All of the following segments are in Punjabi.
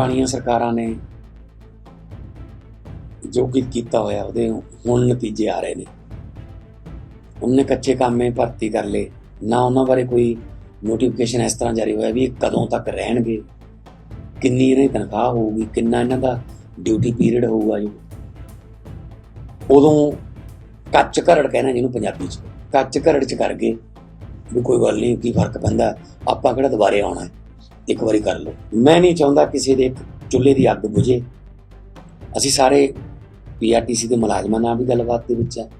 ਪੁਰਾਣੀਆਂ ਸਰਕਾਰਾਂ ਨੇ ਜੋ ਕਿ ਕੀਤਾ ਹੋਇਆ, ਉਹਦੇ ਹੁਣ ਨਤੀਜੇ ਆ ਰਹੇ ਨੇ। ਉਹਨੇ ਕੱਚੇ ਕੰਮੇ ਭਰਤੀ ਕਰ ਲਏ। ਨਾ ਉਹਨਾਂ ਬਾਰੇ ਕੋਈ ਨੋਟੀਫਿਕੇਸ਼ਨ ਇਸ ਤਰ੍ਹਾਂ ਜਾਰੀ ਹੋਇਆ ਵੀ ਇਹ ਕਦੋਂ ਤੱਕ ਰਹਿਣਗੇ, ਕਿੰਨੀ ਇਹਨਾਂ ਦੀ ਤਨਖਾਹ ਹੋਊਗੀ, ਕਿੰਨਾ ਇਹਨਾਂ ਦਾ ਡਿਊਟੀ ਪੀਰੀਅਡ ਹੋਊਗਾ ਜੀ। ਉਦੋਂ ਕੱਚ ਘਰੜ ਕਹਿੰਦੇ ਜਿਹਨੂੰ ਪੰਜਾਬੀ ਚ। ਕੱਚ ਘਰੜ ਚ ਕਰ ਗਏ ਵੀ ਕੋਈ ਗੱਲ ਨਹੀਂ ਕੀ ਫ਼ਰਕ ਪੈਂਦਾ? ਆਪਾਂ ਕਿਹੜਾ ਦੁਬਾਰੇ ਆਉਣਾ ਹੈ? ਇੱਕ ਵਾਰੀ ਕਰ ਲਓ। ਮੈਂ ਨਹੀਂ ਚਾਹੁੰਦਾ ਕਿਸੇ ਦੇ ਇੱਕ ਚੁੱਲ੍ਹੇ ਦੀ ਅੱਗ ਬੁਝੇ। ਅਸੀਂ ਸਾਰੇ ਪੀਆਰਟੀਸੀ ਦੇ ਮੁਲਾਜ਼ਮਾਂ ਨਾਲ ਵੀ ਗੱਲਬਾਤ ਦੇ ਵਿੱਚ ਹੈ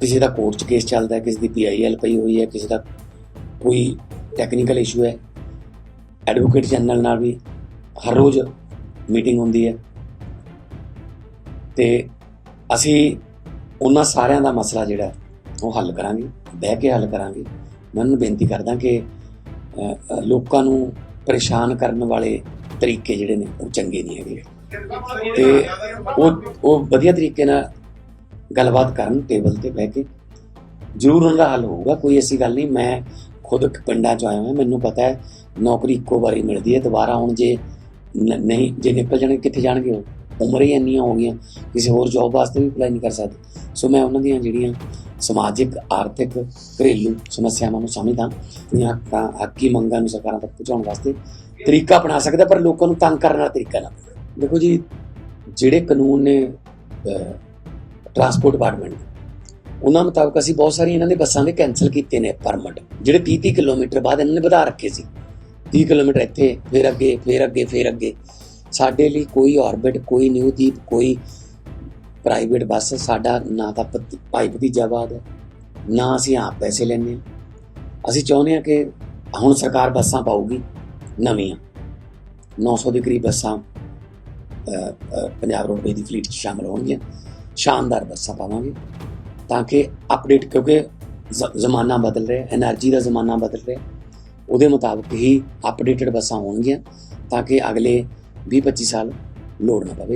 ਕਿਸੇ ਦਾ ਕੋਰਟ 'ਚ ਕੇਸ ਚੱਲਦਾ ਹੈ, ਕਿਸੇ ਦੀ ਪੀਆਈਐਲ ਪਈ ਹੋਈ ਹੈ, ਕਿਸੇ ਦਾ ਕੋਈ ਟੈਕਨੀਕਲ ਇਸ਼ੂ ਹੈ। ਐਡਵੋਕੇਟ ਜਨਰਲ ਨਾਲ ਵੀ ਹਰ ਰੋਜ਼ ਮੀਟਿੰਗ ਹੁੰਦੀ ਹੈ। ਤੇ ਅਸੀਂ ਉਹਨਾਂ ਸਾਰਿਆਂ ਦਾ ਮਸਲਾ ਜਿਹੜਾ ਉਹ ਹੱਲ ਕਰਾਂਗੇ, ਬਹਿ ਕੇ ਹੱਲ ਕਰਾਂਗੇ। ਮੈਂ ਉਹਨਾਂ ਨੂੰ ਬੇਨਤੀ ਕਰਦਾ ਕਿ ਲੋਕਾਂ ਨੂੰ ਪਰੇਸ਼ਾਨ ਕਰਨ ਵਾਲੇ ਤਰੀਕੇ ਜਿਹੜੇ ਨੇ, ਉਹ ਚੰਗੇ ਨਹੀਂ ਹੈਗੇ। ਤੇ ਉਹ ਉਹ ਵਧੀਆ ਤਰੀਕੇ ਨਾਲ ਗੱਲਬਾਤ ਕਰਨ ਟੇਬਲ ਤੇ ਬਹਿ ਕੇ, ਜ਼ਰੂਰ ਉਹਨਾਂ ਦਾ ਹੱਲ ਹੋਊਗਾ, ਕੋਈ ਐਸੀ ਗੱਲ ਨਹੀਂ। ਮੈਂ ਖੁਦ ਪਿੰਡਾਂ ਚ ਆਇਆ ਹਾਂ ਮੈਨੂੰ ਪਤਾ ਹੈ, ਨੌਕਰੀ ਇੱਕੋ ਵਾਰੀ ਮਿਲਦੀ ਹੈ, ਦੁਬਾਰਾ ਹੁਣ ਜੇ ਨਹੀਂ, ਜੇ ਨਿਕਲ ਜਾਣਗੇ, ਕਿੱਥੇ ਜਾਣਗੇ ਉਹ? ਉਮਰ ਹੀ ਇੰਨੀਆਂ ਹੋ ਗਈਆਂ, ਕਿਸੇ ਹੋਰ ਜੌਬ ਵਾਸਤੇ ਵੀ ਅਪਲਾਈ ਨਹੀਂ ਕਰ ਸਕਦੇ। ਸੋ ਮੈਂ ਉਹਨਾਂ ਦੀਆਂ ਜਿਹੜੀਆਂ ਸਮਾਜਿਕ, ਆਰਥਿਕ, ਘਰੇਲੂ ਸਮੱਸਿਆਵਾਂ ਨੂੰ ਸਮਝਦਾ, ਆਪਣੀਆਂ ਹੱਕਾਂ, ਹੱਕੀ ਮੰਗਾਂ ਨੂੰ ਸਰਕਾਰਾਂ ਤੱਕ ਪਹੁੰਚਾਉਣ ਵਾਸਤੇ ਤਰੀਕਾ ਅਪਣਾ ਸਕਦਾ, ਪਰ ਲੋਕਾਂ ਨੂੰ ਤੰਗ ਕਰਨ ਵਾਲਾ ਤਰੀਕਾ ਨਾ ਦੇਖੋ ਜੀ, ਜਿਹੜੇ ਕਾਨੂੰਨ ਨੇ ਟਰਾਂਸਪੋਰਟ ਡਿਪਾਰਟਮੈਂਟ ਉਹਨਾਂ ਮੁਤਾਬਕ ਅਸੀਂ ਬਹੁਤ ਸਾਰੀਆਂ ਇਹਨਾਂ ਦੇ ਬੱਸਾਂ ਦੇ ਕੈਨਸਲ ਕੀਤੇ ਨੇ ਪਰਮਿਟ ਜਿਹੜੇ 30 30 ਕਿਲੋਮੀਟਰ ਬਾਅਦ ਇਹਨਾਂ ਨੇ ਵਧਾ ਰੱਖੇ ਸੀ। 30 ਕਿਲੋਮੀਟਰ ਇੱਥੇ, ਫਿਰ ਅੱਗੇ ਫਿਰ ਅੱਗੇ ਫਿਰ ਅੱਗੇ। ਸਾਡੇ ਲਈ ਕੋਈ ਆਰਬਿਟ ਕੋਈ ਨਿਊ ਦੀਪ, ਕੋਈ ਪ੍ਰਾਈਵੇਟ ਬੱਸ ਸਾਡਾ ਨਾ ਤਾਂ ਭਾਈ ਭਤੀਜਾਵਾਦ ਹੈ, ਨਾ ਅਸੀਂ ਆਪ ਪੈਸੇ ਲੈਣੇ ਅਸੀਂ ਚਾਹੁੰਦੇ ਹਾਂ ਕਿ ਹੁਣ ਸਰਕਾਰ ਬੱਸਾਂ ਪਾਊਗੀ, ਨਵੀਆਂ। 900 ਦੇ ਕਰੀਬ ਬੱਸਾਂ ਪੰਜਾਬ ਰੋਡਵੇਜ਼ ਦੀ ਫਲੀਟ 'ਚ ਸ਼ਾਮਲ ਹੋਣਗੀਆਂ। ਸ਼ਾਨਦਾਰ ਬੱਸਾਂ ਪਾਵਾਂਗੇ ਤਾਂ ਕਿ ਅਪਡੇਟ ਕਿਉਂਕਿ ਜ਼ਮਾਨਾ ਬਦਲ ਰਿਹਾ એનર્ਜੀ ਦਾ ਜ਼ਮਾਨਾ ਬਦਲ ਰਿਹਾ। ਉਹਦੇ ਮੁਤਾਬਕ ਹੀ ਅਪਡੇਟਡ ਬੱਸਾਂ ਹੋਣਗੀਆਂ ਤਾਂ ਕਿ ਅਗਲੇ 20-25 ਸਾਲ ਲੋੜ ਨਾ ਪਵੇ।